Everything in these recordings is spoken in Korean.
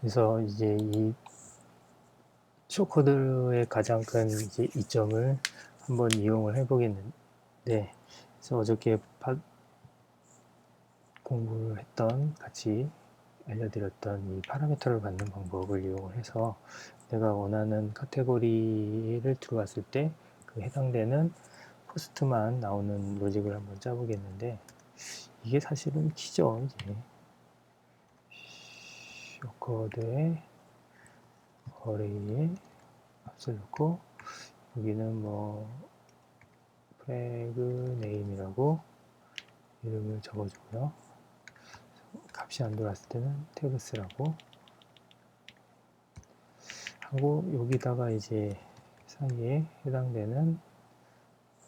그래서 이제 이 쇼코드의 가장 큰 이제 이점을 한번 이용을 해보겠는데, 그래서 어저께 파- 공부를 했던 같이 알려드렸던 이 파라미터를 받는 방법을 이용을 해서 내가 원하는 카테고리를 들어왔을 때 그 해당되는 포스트만 나오는 로직을 한번 짜보겠는데 이게 사실은 키죠 이제 쇼코드의 어레이에 앞서 놓고 여기는 뭐 프레그 네임이라고 이름을 적어주고요 값이 안 돌았을 때는 태그스라고 하고 여기다가 이제 사이에 해당되는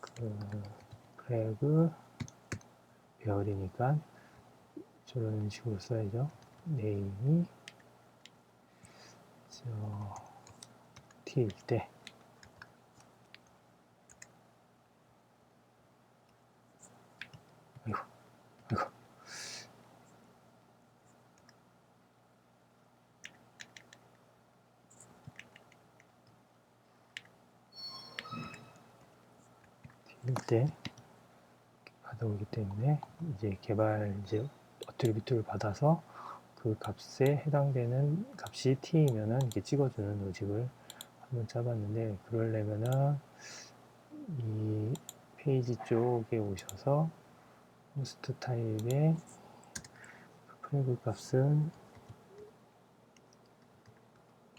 그 프레그 배열이니까 저런 식으로 써야죠. 네임이 저 t일 때 아이고 아이고. 때 받아오기 때문에 이제 개발 이제 어트리뷰트를 받아서 그 값에 해당되는 값이 t이면은 이렇게 찍어주는 로직을 한번 짜봤는데 그러려면은 이 페이지 쪽에 오셔서 호스트 타입의 프레그 값은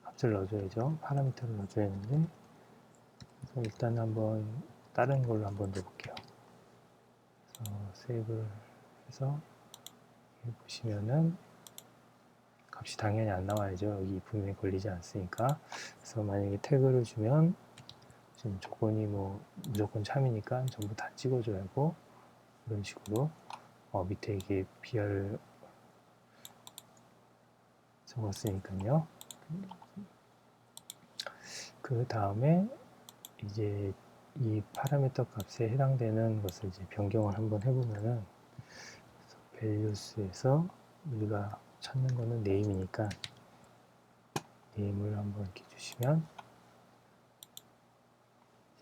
값을 넣어줘야죠. 파라미터를 넣어줘야 하는데 그래서 일단 한번 다른 걸로 한번 넣어볼게요. 그래서 세이브를 해서 보시면은 값이 당연히 안 나와야죠. 여기 분명히 걸리지 않으니까. 그래서 만약에 태그를 주면 지금 조건이 뭐 무조건 참이니까 전부 다 찍어줘야 하고 이런 식으로 어, 밑에 이게 BR 적었으니까요. 그 다음에 이제 이 파라미터 값에 해당되는 것을 이제 변경을 한번 해보면은 values에서 우리가 찾는 거는 네임이니까 네임을 한번 이렇게 주시면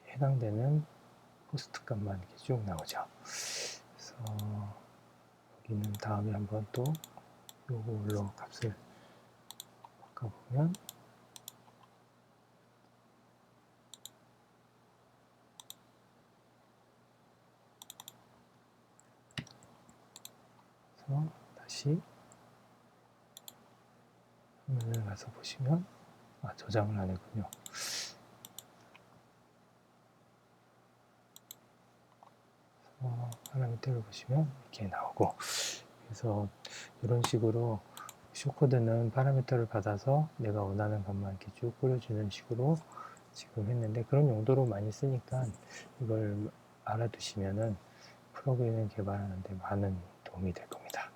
해당되는 호스트 값만 이렇게 쭉 나오죠. 그래서 여기는 다음에 한번 또 요걸로 값을 바꿔보면 다시 화면을 가서 보시면 아 저장을 안 했군요. 어, 파라미터를 보시면 이렇게 나오고 그래서 이런 식으로 쇼코드는 파라미터를 받아서 내가 원하는 것만 이렇게 쭉 뿌려주는 식으로 지금 했는데 그런 용도로 많이 쓰니까 이걸 알아두시면은 프로그램을 개발하는데 많은 도움이 될 겁니다.